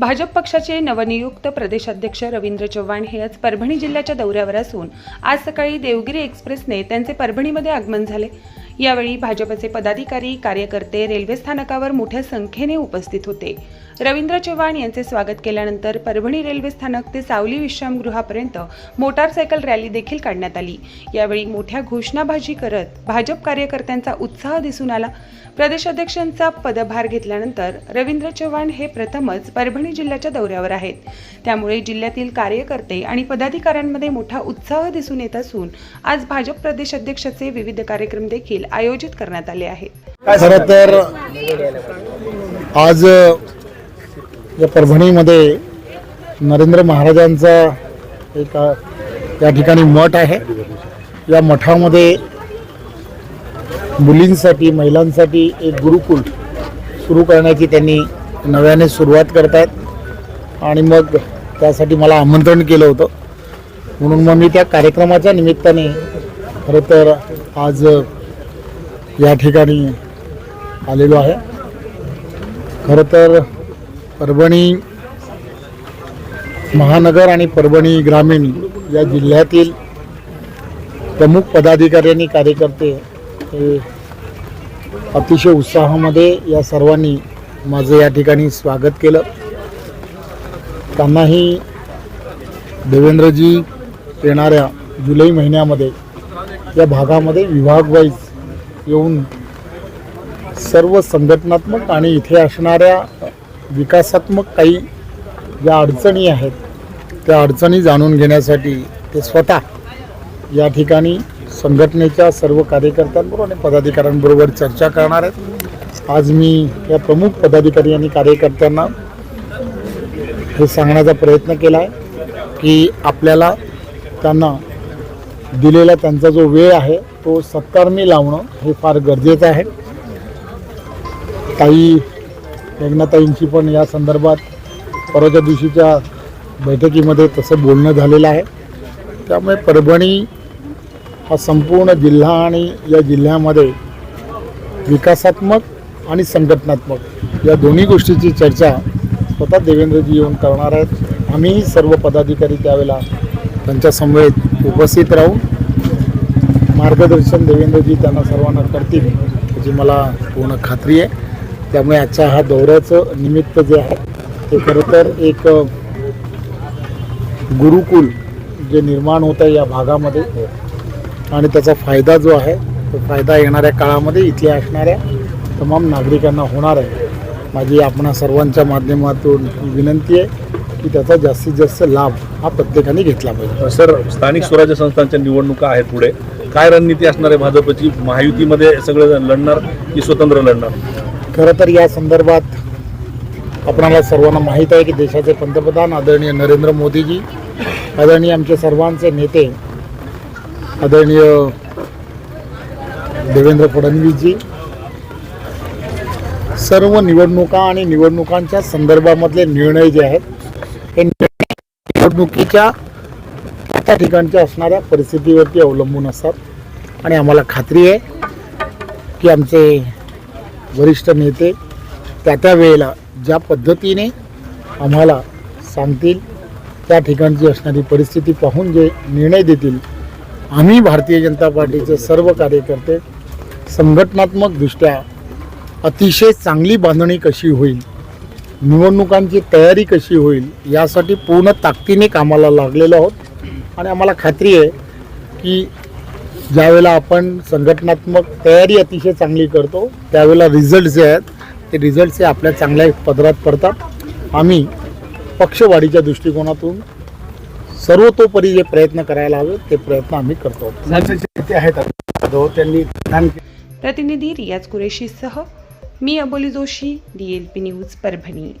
भाजप पक्षाचे नवनियुक्त प्रदेशाध्यक्ष रवींद्र चव्हाण हे आज परभणी जिल्ह्याच्या दौऱ्यावर असून आज सकाळी देवगिरी एक्सप्रेसने त्यांचे परभणीमध्ये आगमन झाले. यावेळी भाजपचे पदाधिकारी कार्यकर्ते रेल्वे स्थानकावर मोठ्या संख्येने उपस्थित होते. रवींद्र चव्हाण यांचे स्वागत केल्यानंतर परभणी रेल्वे स्थानक ते सावली विश्रामगृहापर्यंत मोटारसायकल रॅली देखील काढण्यात आली. यावेळी मोठ्या घोषणाबाजी करत भाजप कार्यकर्त्यांचा उत्साह दिसून आला. प्रदेशाध्यक्षांचा पदभार घेतल्यानंतर रवींद्र चव्हाण हे प्रथमच परभणी जिल्ह्याच्या दौऱ्यावर आहेत. त्यामुळे जिल्ह्यातील कार्यकर्ते आणि पदाधिकाऱ्यांमध्ये मोठा उत्साह दिसून येत असून आज भाजप प्रदेशाध्यक्षाचे विविध कार्यक्रम देखील आयोजित करण्यात आले आहेत. खरं तर आज या परभणीमध्ये नरेंद्र महाराजांचा एक या ठिकाणी मठ आहे. या मठामध्ये मुलींसाठी महिलांसाठी एक गुरुकुल सुरू करण्याची त्यांनी नव्याने सुरुवात करत आहेत आणि मग त्यासाठी मला आमंत्रण केलं होतं. म्हणून मग मी त्या कार्यक्रमाच्या निमित्ताने खरं तर आज या ठिकाणी आलेलो आहे. खरं तर परभणी महानगर आणि परभणी ग्रामीण या जिल्ह्यातील प्रमुख पदाधिकारी आणि कार्यकर्ते हे अतिशय उत्साहामध्ये या सर्वांनी माझं या ठिकाणी स्वागत केलं. त्यांनाही देवेंद्रजी येणाऱ्या जुलै महिन्यामध्ये या भागामध्ये विभागवाईज येऊन सर्व संघटनात्मक आणि इथे असणाऱ्या विकासात्मक काही ज्या अडचणी आहेत त्या अडचणी जाणून घेण्यासाठी ते स्वतः या ठिकाणी संघटनेच्या सर्व कार्यकर्त्यांबरोबर आणि पदाधिकाऱ्यांबरोबर चर्चा करणार आहेत. आज मी या प्रमुख पदाधिकारी आणि कार्यकर्त्यांना हे सांगण्याचा प्रयत्न केला आहे की आपल्याला त्यांना दिलेला त्यांचा जो वेळ आहे तो सत्कारमी लावणं हे फार गरजेचं आहे. ताई मेघनाताईंची पण या संदर्भात परवाच्या दिवशीच्या बैठकीमध्ये तसं बोलणं झालेलं आहे. त्यामुळे परभणी हा संपूर्ण जिल्हा आणि या जिल्ह्यामध्ये विकासात्मक आणि संघटनात्मक या दोन्ही गोष्टीची चर्चा स्वतः देवेंद्रजी येऊन करणार आहेत. आम्ही सर्व पदाधिकारी त्यावेळेला त्यांच्यासमवेत उपस्थित राहून मार्गदर्शन देवेंद्रजी त्यांना सर्वांना करतील याची मला पूर्ण खात्री आहे. त्यामुळे आजच्या हा दौऱ्याचं निमित्त जे आहे ते खरं तर एक गुरुकुल जे निर्माण होत आहे या भागामध्ये आणि त्याचा फायदा जो आहे तो फायदा येणाऱ्या काळामध्ये इथल्या असणाऱ्या तमाम नागरिकांना होणार आहे. माझी आपणा सर्वांच्या माध्यमातून विनंती आहे की त्याचा जास्तीत जास्त लाभ हा प्रत्येकाने घेतला पाहिजे. सर स्थानिक स्वराज्य संस्थांच्या निवडणुका आहेत पुढे. काय रणनीती असणार आहे भाजपची? महायुतीमध्ये सगळे लढणार की स्वतंत्र लढणार? खरं तर या संदर्भात आपणाला सर्वांना माहीत आहे की देशाचे पंतप्रधान आदरणीय नरेंद्र मोदीजी आदरणीय आमचे सर्वांचे नेते आदरणीय देवेंद्र फडणवीसजी सर्व निवडणुका आणि निवडणुकांच्या संदर्भामधले निर्णय जे आहेत हे निर्णय निवडणुकीच्या त्या ठिकाणच्या असणाऱ्या परिस्थितीवरती अवलंबून असतात. आणि आम्हाला खात्री आहे की आमचे वरिष्ठ नेते त्या त्या वेळेला ज्या पद्धतीने आम्हाला सांगतील त्या ठिकाणची असणारी परिस्थिती पाहून जे निर्णय देतील आम्ही भारतीय जनता पार्टीचे सर्व कार्यकर्ते संघटनात्मकदृष्ट्या अतिशय चांगली बांधणी कशी होईल निवडणुकांची तयारी कशी होईल यासाठी पूर्ण ताकदीने कामाला लागलेलो आहोत. आणि आम्हाला खात्री आहे की ज्यावेळेला आपण संघटनात्मक तयारी अतिशय चांगली करतो त्यावेळेला रिझल्ट जे आहेत ते रिझल्ट हे आपल्या चांगल्या पदरात पडतात. आम्ही पक्षवाढीच्या दृष्टिकोनातून सर्वतोपरी जे प्रयत्न करायला हवे ते प्रयत्न आम्ही करतो. आहेत त्यांनी प्रतिनिधी रियाज कुरेशीसह मी Aboli Joshi D L P news Parbhani.